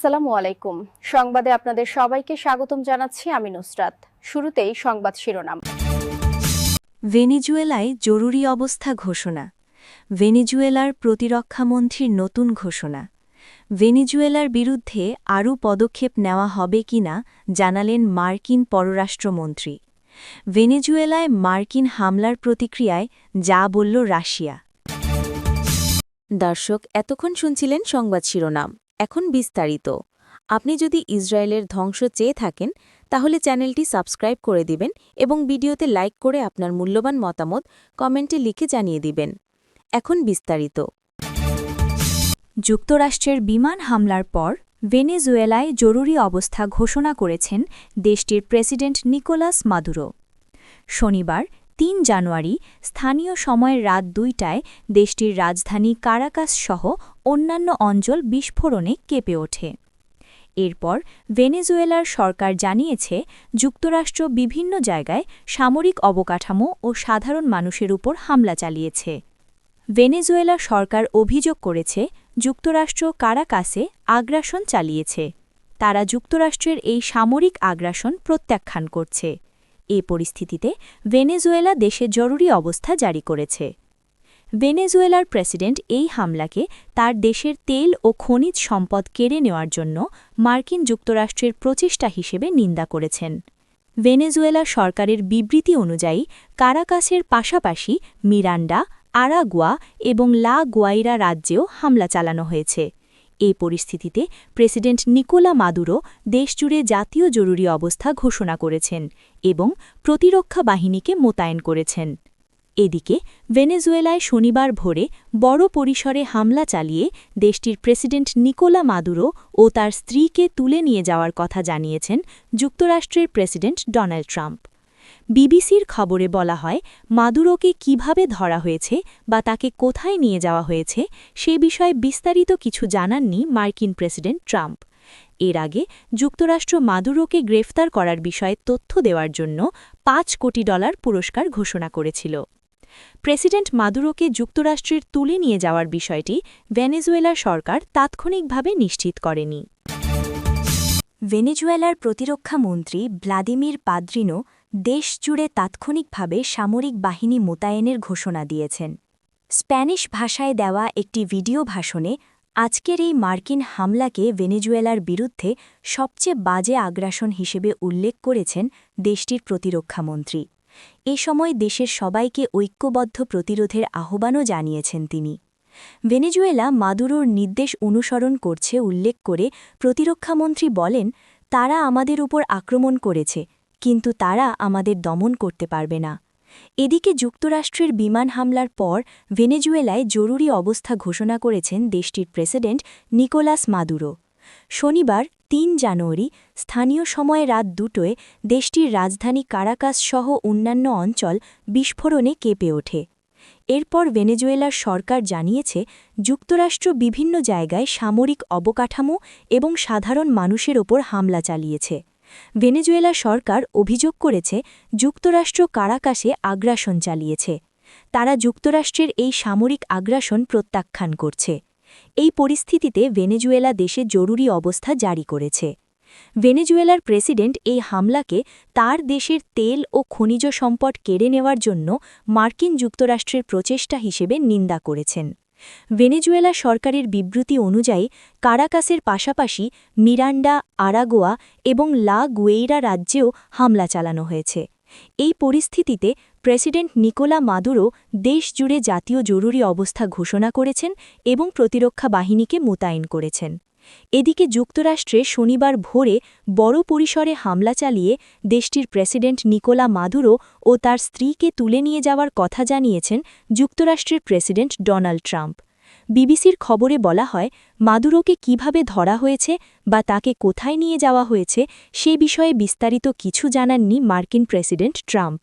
আসসালামু আলাইকুম। সংবাদে আপনাদের সবাইকে স্বাগতম জানাচ্ছি আমি নুসরাত। শুরুতেই সংবাদ শিরোনাম। ভেনিজুয়েলায় জরুরি অবস্থা ঘোষণা। ভেনিজুয়েলার প্রতিরক্ষামন্ত্রীর নতুন ঘোষণা। ভেনিজুয়েলার বিরুদ্ধে আরও পদক্ষেপ নেওয়া হবে কিনা জানালেন মার্কিন পররাষ্ট্রমন্ত্রী। ভেনেজুয়েলায় মার্কিন হামলার প্রতিক্রিয়ায় যা বলল রাশিয়া। দর্শক এতক্ষণ শুনছিলেন সংবাদ শিরোনাম। এখন বিস্তারিত। আপনি যদি ইসরায়েলের ধ্বংস চেয়ে থাকেন, তাহলে চ্যানেলটি সাবস্ক্রাইব করে দিবেন এবং ভিডিওতে লাইক করে আপনার মূল্যবান মতামত কমেন্টে লিখে জানিয়ে দিবেন। এখন বিস্তারিত। যুক্তরাষ্ট্রের বিমান হামলার পর ভেনেজুয়েলায় জরুরি অবস্থা ঘোষণা করেছেন দেশটির প্রেসিডেন্ট নিকোলাস মাদুরো। শনিবার তিন জানুয়ারি স্থানীয় সময়ের রাত দুইটায় দেশটির রাজধানী কারাকাস সহ অন্যান্য অঞ্চল বিস্ফোরণে কেঁপে ওঠে। এরপর ভেনেজুয়েলার সরকার জানিয়েছে, যুক্তরাষ্ট্র বিভিন্ন জায়গায় সামরিক অবকাঠামো ও সাধারণ মানুষের উপর হামলা চালিয়েছে। ভেনেজুয়েলা সরকার অভিযোগ করেছে, যুক্তরাষ্ট্র কারাকাসে আগ্রাসন চালিয়েছে। তারা যুক্তরাষ্ট্রের এই সামরিক আগ্রাসন প্রত্যাখ্যান করছে। এ পরিস্থিতিতে ভেনেজুয়েলা দেশে জরুরি অবস্থা জারি করেছে। ভেনেজুয়েলার প্রেসিডেন্ট এই হামলাকে তার দেশের তেল ও খনিজ সম্পদ কেড়ে নেওয়ার জন্য মার্কিন যুক্তরাষ্ট্রের প্রচেষ্টা হিসেবে নিন্দা করেছেন। ভেনেজুয়েলা সরকারের বিবৃতি অনুযায়ী কারাকাসের পাশাপাশি মিরান্ডা, আরাগুয়া এবং লা গুয়াইরা রাজ্যেও হামলা চালানো হয়েছে। এই পরিস্থিতিতে প্রেসিডেন্ট নিকোলা মাদুরো দেশজুড়ে জাতীয় জরুরি অবস্থা ঘোষণা করেছেন এবং প্রতিরক্ষা বাহিনীকে মোতায়েন করেছেন। এদিকে, ভেনেজুয়েলায় শনিবার ভোরে বড় পরিসরে হামলা চালিয়ে দেশটির প্রেসিডেন্ট নিকোলা মাদুরো ও তার স্ত্রীকে তুলে নিয়ে যাওয়ার কথা জানিয়েছেন যুক্তরাষ্ট্রের প্রেসিডেন্ট ডোনাল্ড ট্রাম্প। বিবিসির খবরে বলা হয়, মাদুরোকে কীভাবে ধরা হয়েছে বা তাকে কোথায় নিয়ে যাওয়া হয়েছে সে বিষয়ে বিস্তারিত কিছু জানাননি মার্কিন প্রেসিডেন্ট ট্রাম্প। এর আগে যুক্তরাষ্ট্র মাদুরোকে গ্রেফতার করার বিষয়ে তথ্য দেওয়ার জন্য পাঁচ কোটি ডলার পুরস্কার ঘোষণা করেছিল। প্রেসিডেন্ট মাদুরোকে যুক্তরাষ্ট্রের তুলে নিয়ে যাওয়ার বিষয়টি ভেনেজুয়েলা সরকার তাৎক্ষণিকভাবে নিশ্চিত করেনি। ভেনেজুয়েলার প্রতিরক্ষা মন্ত্রী ভ্লাদিমির পাদ্রিনো দেশজুড়ে তাৎক্ষণিকভাবে সামরিক বাহিনী মোতায়েনের ঘোষণা দিয়েছেন। স্প্যানিশ ভাষায় দেওয়া একটি ভিডিও ভাষণে আজকের এই মার্কিন হামলাকে ভেনেজুয়েলার বিরুদ্ধে সবচেয়ে বাজে আগ্রাসন হিসেবে উল্লেখ করেছেন দেশটির প্রতিরক্ষামন্ত্রী এ সময় দেশের সবাইকে ঐক্যবদ্ধ প্রতিরোধের আহ্বানও জানিয়েছেন তিনি। ভেনেজুয়েলা মাদুরোর নির্দেশ অনুসরণ করছে উল্লেখ করে প্রতিরক্ষামন্ত্রী বলেন, তারা আমাদের উপর আক্রমণ করেছে কিন্তু তারা আমাদের দমন করতে পারবে না। এদিকে যুক্তরাষ্ট্রের বিমান হামলার পর ভেনেজুয়েলায় জরুরি অবস্থা ঘোষণা করেছেন দেশটির প্রেসিডেন্ট নিকোলাস মাদুরো। শনিবার, তিন জানুয়ারি, স্থানীয় সময়ে রাত দুটোয় দেশটির রাজধানী কারাকাস সহ অন্যান্য অঞ্চল বিস্ফোরণে কেঁপে ওঠে। এরপর ভেনেজুয়েলার সরকার জানিয়েছে, যুক্তরাষ্ট্র বিভিন্ন জায়গায় সামরিক অবকাঠামো এবং সাধারণ মানুষের ওপর হামলা চালিয়েছে। ভেনেজুয়েলা সরকার অভিযোগ করেছে, যুক্তরাষ্ট্র কারাকাশে আগ্রাসন চালিয়েছে। তারা যুক্তরাষ্ট্রের এই সামরিক আগ্রাসন প্রত্যাখ্যান করছে। এই পরিস্থিতিতে ভেনেজুয়েলা দেশে জরুরি অবস্থা জারি করেছে। ভেনেজুয়েলার প্রেসিডেন্ট এই হামলাকে তার দেশের তেল ও খনিজ সম্পদ কেড়ে নেওয়ার জন্য মার্কিন যুক্তরাষ্ট্রের প্রচেষ্টা হিসেবে নিন্দা করেছেন। ভেনেজুয়েলা সরকারের বিবৃতি অনুযায়ী, কারাকাসের পাশাপাশি মিরান্ডা, আরাগোয়া এবং লা গুয়েইরা রাজ্যেও হামলা চালানো হয়েছে। এই পরিস্থিতিতে প্রেসিডেন্ট নিকোলা মাদুরো দেশজুড়ে জাতীয় জরুরি অবস্থা ঘোষণা করেছেন এবং প্রতিরক্ষা বাহিনীকে মোতায়েন করেছেন। এদিকে যুক্তরাষ্ট্রে শনিবার ভোরে বড় পরিসরে হামলা চালিয়ে দেশটির প্রেসিডেন্ট নিকোলা মাদুরো ও তার স্ত্রীকে তুলে নিয়ে যাওয়ার কথা জানিয়েছেন যুক্তরাষ্ট্রের প্রেসিডেন্ট ডোনাল্ড ট্রাম্প। বিবিসির খবরে বলা হয়, মাদুরোকে কীভাবে ধরা হয়েছে বা তাকে কোথায় নিয়ে যাওয়া হয়েছে সে বিষয়ে বিস্তারিত কিছু জানাননি মার্কিন প্রেসিডেন্ট ট্রাম্প।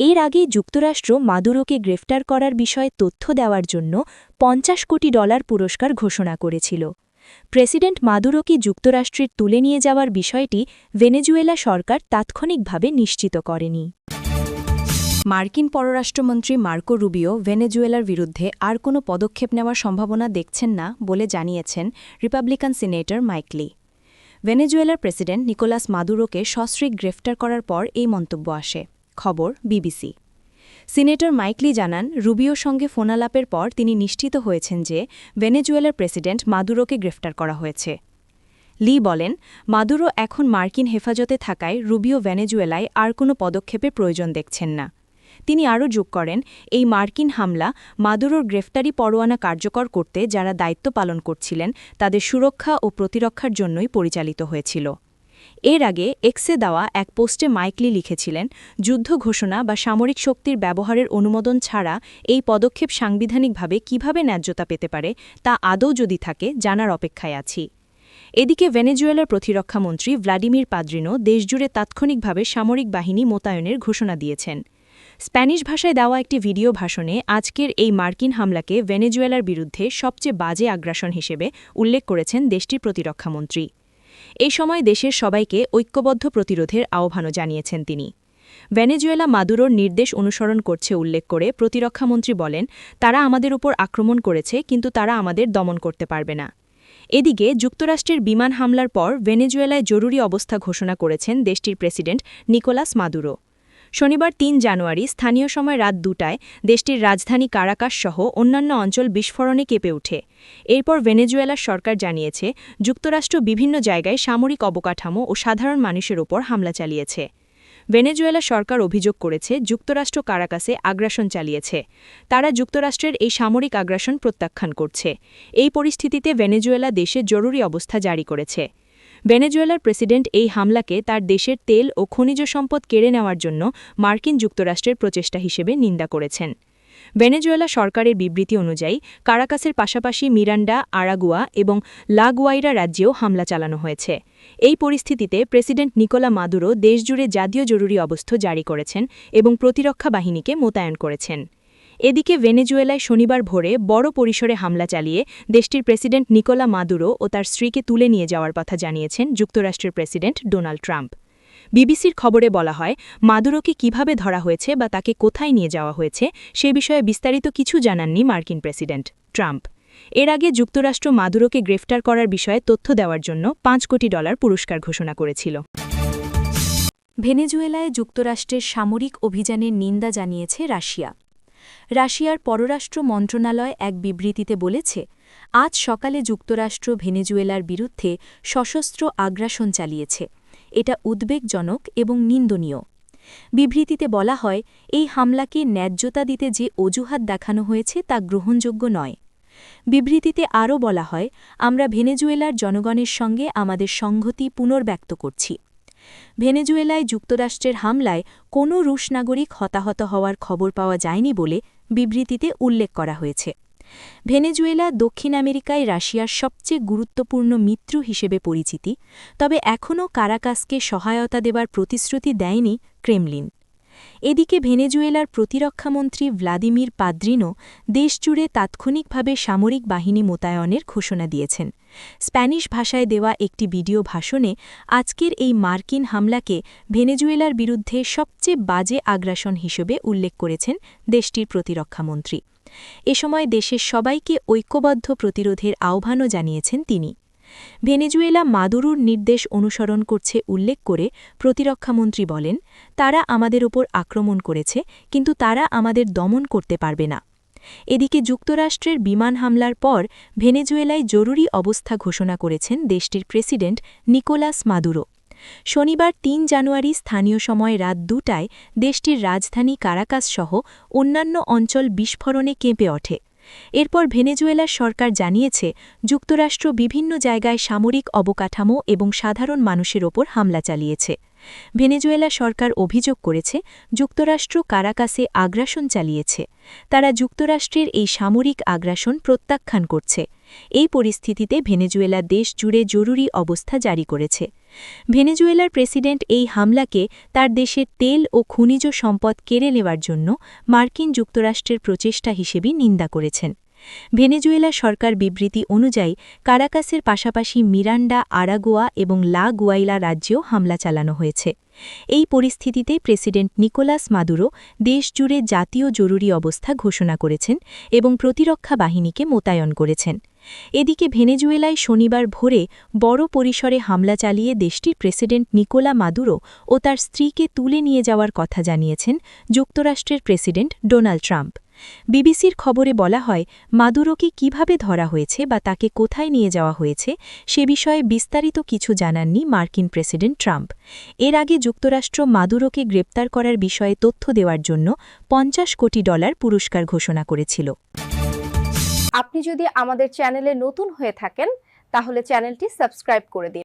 এর আগে যুক্তরাষ্ট্র মাদুরোকে গ্রেফতার করার বিষয়ে তথ্য দেওয়ার জন্য পঞ্চাশ কোটি ডলার পুরস্কার ঘোষণা করেছিল। প্রেসিডেন্ট মাদুরোকে যুক্তরাষ্ট্রের তুলে নিয়ে যাওয়ার বিষয়টি ভেনেজুয়েলা সরকার তাৎক্ষণিকভাবে নিশ্চিত করেনি। মার্কিন পররাষ্ট্রমন্ত্রী মার্কো রুবিও ভেনেজুয়েলার বিরুদ্ধে আর কোনো পদক্ষেপ নেওয়ার সম্ভাবনা দেখছেন না বলে জানিয়েছেন রিপাবলিকান সিনেটর মাইকলি ভেনেজুয়েলার প্রেসিডেন্ট নিকোলাস মাদুরোকে সস্ত্রীক গ্রেফতার করার পর এই মন্তব্য আসে। খবর বিবিসি। সিনেটর মাইকলি জানান, রুবিওর সঙ্গে ফোনালাপের পর তিনি নিশ্চিত হয়েছেন যে ভেনেজুয়েলার প্রেসিডেন্ট মাদুরোকে গ্রেফতার করা হয়েছে। লি বলেন, মাদুরো এখন মার্কিন হেফাজতে থাকায় রুবিও ভেনেজুয়েলায় আর কোনো পদক্ষেপের প্রয়োজন দেখছেন না। তিনি আরও যোগ করেন, এই মার্কিন হামলা মাদুরোর গ্রেফতারি পরোয়ানা কার্যকর করতে যারা দায়িত্ব পালন করছিলেন, তাদের সুরক্ষা ও প্রতিরক্ষার জন্যই পরিচালিত হয়েছিল। এর আগে এক্সে দেওয়া এক পোস্টে মাইকলি লিখেছিলেন, যুদ্ধ ঘোষণা বা সামরিক শক্তির ব্যবহারের অনুমোদন ছাড়া এই পদক্ষেপ সাংবিধানিকভাবে কীভাবে ন্যায্যতা পেতে পারে তা আদৌ যদি থাকে জানার অপেক্ষায় আছি। এদিকে ভেনেজুয়েলার প্রতিরক্ষামন্ত্রী ভ্লাডিমির পাদ্রিনো দেশজুড়ে তাৎক্ষণিকভাবে সামরিক বাহিনী মোতায়েনের ঘোষণা দিয়েছেন। স্প্যানিশ ভাষায় দেওয়া একটি ভিডিও ভাষণে আজকের এই মার্কিন হামলাকে ভেনেজুয়েলার বিরুদ্ধে সবচেয়ে বাজে আগ্রাসন হিসেবে উল্লেখ করেছেন দেশটির প্রতিরক্ষামন্ত্রী এই সময় দেশের সবাইকে ঐক্যবদ্ধ প্রতিরোধের আহ্বানও জানিয়েছেন তিনি। ভেনেজুয়েলা মাদুরোর নির্দেশ অনুসরণ করছে উল্লেখ করে প্রতিরক্ষামন্ত্রী বলেন, তারা আমাদের উপর আক্রমণ করেছে, কিন্তু তারা আমাদের দমন করতে পারবে না। এদিকে যুক্তরাষ্ট্রের বিমান হামলার পর ভেনেজুয়েলায় জরুরি অবস্থা ঘোষণা করেছেন দেশটির প্রেসিডেন্ট নিকোলাস মাদুরো। শনিবার তিন জানুয়ারি স্থানীয় সময় রাত দুটায় দেশটির রাজধানী কারাকাস সহ অন্যান্য অঞ্চল বিস্ফোরণে কেঁপে ওঠে। এরপর ভেনেজুয়েলার সরকার জানিয়েছে, যুক্তরাষ্ট্র বিভিন্ন জায়গায় সামরিক অবকাঠামো ও সাধারণ মানুষের ওপর হামলা চালিয়েছে। ভেনেজুয়েলা সরকার অভিযোগ করেছে, যুক্তরাষ্ট্র কারাকাসে আগ্রাসন চালিয়েছে। তারা যুক্তরাষ্ট্রের এই সামরিক আগ্রাসন প্রত্যাখ্যান করছে। এই পরিস্থিতিতে ভেনেজুয়েলা দেশে জরুরি অবস্থা জারি করেছে। ভেনেজুয়েলার প্রেসিডেন্ট এই হামলাকে তার দেশের তেল ও খনিজ সম্পদ কেড়ে নেওয়ার জন্য মার্কিন যুক্তরাষ্ট্রের প্রচেষ্টা হিসেবে নিন্দা করেছেন। ভেনেজুয়েলা সরকারের বিবৃতি অনুযায়ী, কারাকাসের পাশাপাশি মিরান্ডা, আরাগুয়া এবং লাগুয়াইরা রাজ্যেও হামলা চালানো হয়েছে। এই পরিস্থিতিতে প্রেসিডেন্ট নিকোলা মাদুরো দেশজুড়ে জাতীয় জরুরি অবস্থা জারি করেছেন এবং প্রতিরক্ষা বাহিনীকে মোতায়েন করেছেন। এদিকে ভেনেজুয়েলায় শনিবার ভোরে বড় পরিসরে হামলা চালিয়ে দেশটির প্রেসিডেন্ট নিকোলা মাদুরো ও তার স্ত্রীকে তুলে নিয়ে যাওয়ার কথা জানিয়েছেন যুক্তরাষ্ট্রের প্রেসিডেন্ট ডোনাল্ড ট্রাম্প। বিবিসির খবরে বলা হয়, মাদুরোকে কীভাবে ধরা হয়েছে বা তাকে কোথায় নিয়ে যাওয়া হয়েছে সে বিষয়ে বিস্তারিত কিছু জানাননি মার্কিন প্রেসিডেন্ট ট্রাম্প। এর আগে যুক্তরাষ্ট্র মাদুরোকে গ্রেফতার করার বিষয়ে তথ্য দেওয়ার জন্য পাঁচ কোটি ডলার পুরস্কার ঘোষণা করেছিল। ভেনেজুয়েলায় যুক্তরাষ্ট্রের সামরিক অভিযানের নিন্দা জানিয়েছে রাশিয়া। রাশিয়ার পররাষ্ট্র মন্ত্রণালয় এক বিবৃতিতে বলেছে, আজ সকালে যুক্তরাষ্ট্র ভেনেজুয়েলার বিরুদ্ধে সশস্ত্র আগ্রাসন চালিয়েছে। এটা উদ্বেগজনক এবং নিন্দনীয়। বিবৃতিতে বলা হয়, এই হামলাকে ন্যায্যতা দিতে যে অজুহাত দেখানো হয়েছে তা গ্রহণযোগ্য নয়। বিবৃতিতে আরও বলা হয়, আমরা ভেনেজুয়েলার জনগণের সঙ্গে আমাদের সংহতি পুনর্ব্যক্ত করছি। ভেনেজুয়েলায় যুক্তরাষ্ট্রের হামলায় কোনো রুশ নাগরিক হতাহত হওয়ার খবর পাওয়া যায়নি বলে বিবৃতিতে উল্লেখ করা হয়েছে। ভেনেজুয়েলা দক্ষিণ আমেরিকায় রাশিয়ার সবচেয়ে গুরুত্বপূর্ণ মিত্র হিসেবে পরিচিতি, তবে এখনও কারাকাসকে সহায়তা দেবার প্রতিশ্রুতি দেয়নি ক্রেমলিন। এদিকে ভেনেজুয়েলার প্রতিরক্ষামন্ত্রী ভ্লাদিমির পাদ্রিনো দেশজুড়ে তাৎক্ষণিকভাবে সামরিক বাহিনী মোতায়নের ঘোষণা দিয়েছেন। স্প্যানিশ ভাষায় দেওয়া একটি ভিডিও ভাষণে আজকের এই মার্কিন হামলাকে ভেনেজুয়েলার বিরুদ্ধে সবচেয়ে বাজে আগ্রাসন হিসেবে উল্লেখ করেছেন দেশটির প্রতিরক্ষামন্ত্রী। এ সময় দেশের সবাইকে ঐক্যবদ্ধ প্রতিরোধের আহ্বানও জানিয়েছেন তিনি। ভেনেজুয়েলা মাদুরুর নির্দেশ অনুসরণ করছে উল্লেখ করে প্রতিরক্ষামন্ত্রী বলেন, তারা আমাদের ওপর আক্রমণ করেছে, কিন্তু তারা আমাদের দমন করতে পারবে না। এদিকে যুক্তরাষ্ট্রের বিমান হামলার পর ভেনেজুয়েলায় জরুরি অবস্থা ঘোষণা করেছেন দেশটির প্রেসিডেন্ট নিকোলাস মাদুরো। শনিবার তিন জানুয়ারি স্থানীয় সময় রাত দুটায় দেশটির রাজধানী কারাকাস সহ অন্যান্য অঞ্চল বিস্ফোরণে কেঁপে ওঠে। এরপর ভেনেজুয়েলার সরকার জানিয়েছে, যুক্তরাষ্ট্র বিভিন্ন জায়গায় সামরিক অবকাঠামো এবং সাধারণ মানুষের ওপর হামলা চালিয়েছে। ভেনেজুয়েলা সরকার অভিযোগ করেছে, যুক্তরাষ্ট্র কারাকাসে আগ্রাসন চালিয়েছে। তারা যুক্তরাষ্ট্রের এই সামরিক আগ্রাসন প্রত্যাখ্যান করছে। এই পরিস্থিতিতে ভেনেজুয়েলা দেশ জুড়ে জরুরি অবস্থা জারি করেছে। ভেনেজুয়েলার প্রেসিডেন্ট এই হামলাকে তার দেশের তেল ও খনিজ সম্পদ কেড়ে নেওয়ার জন্য মার্কিন যুক্তরাষ্ট্রের প্রচেষ্টা হিসেবে নিন্দা করেছেন। ভেনেজুয়েলা সরকার বিবৃতি অনুযায়ী কারাকাসের পাশাপাশি মিরান্ডা, আরাগোয়া এবং লা গুয়াইলা রাজ্যেও হামলা চালানো হয়েছে। এই পরিস্থিতিতে প্রেসিডেন্ট নিকোলাস মাদুরো দেশজুড়ে জাতীয় জরুরি অবস্থা ঘোষণা করেছেন এবং প্রতিরক্ষা বাহিনীকে মোতায়েন করেছেন। এদিকে ভেনেজুয়েলায় শনিবার ভোরে বড় পরিসরে হামলা চালিয়ে দেশটির প্রেসিডেন্ট নিকোলা মাদুরো ও তার স্ত্রীকে তুলে নিয়ে যাওয়ার কথা জানিয়েছেন যুক্তরাষ্ট্রের প্রেসিডেন্ট ডোনাল্ড ট্রাম্প। বিবিসির খবরে বলা হয়, মাদুরোকে কীভাবে ধরা হয়েছে বা তাকে কোথায় নিয়ে যাওয়া হয়েছে সে বিষয়ে বিস্তারিত কিছু জানাননি মার্কিন প্রেসিডেন্ট ট্রাম্প। এর আগে যুক্তরাষ্ট্র মাদুরোকে গ্রেপ্তার করার বিষয়ে তথ্য দেওয়ার জন্য পঞ্চাশ কোটি ডলার পুরস্কার ঘোষণা করেছিল। আপনি যদি আমাদের চ্যানেলে নতুন হয়ে থাকেন, তাহলে চ্যানেলটি সাবস্ক্রাইব করে দিন।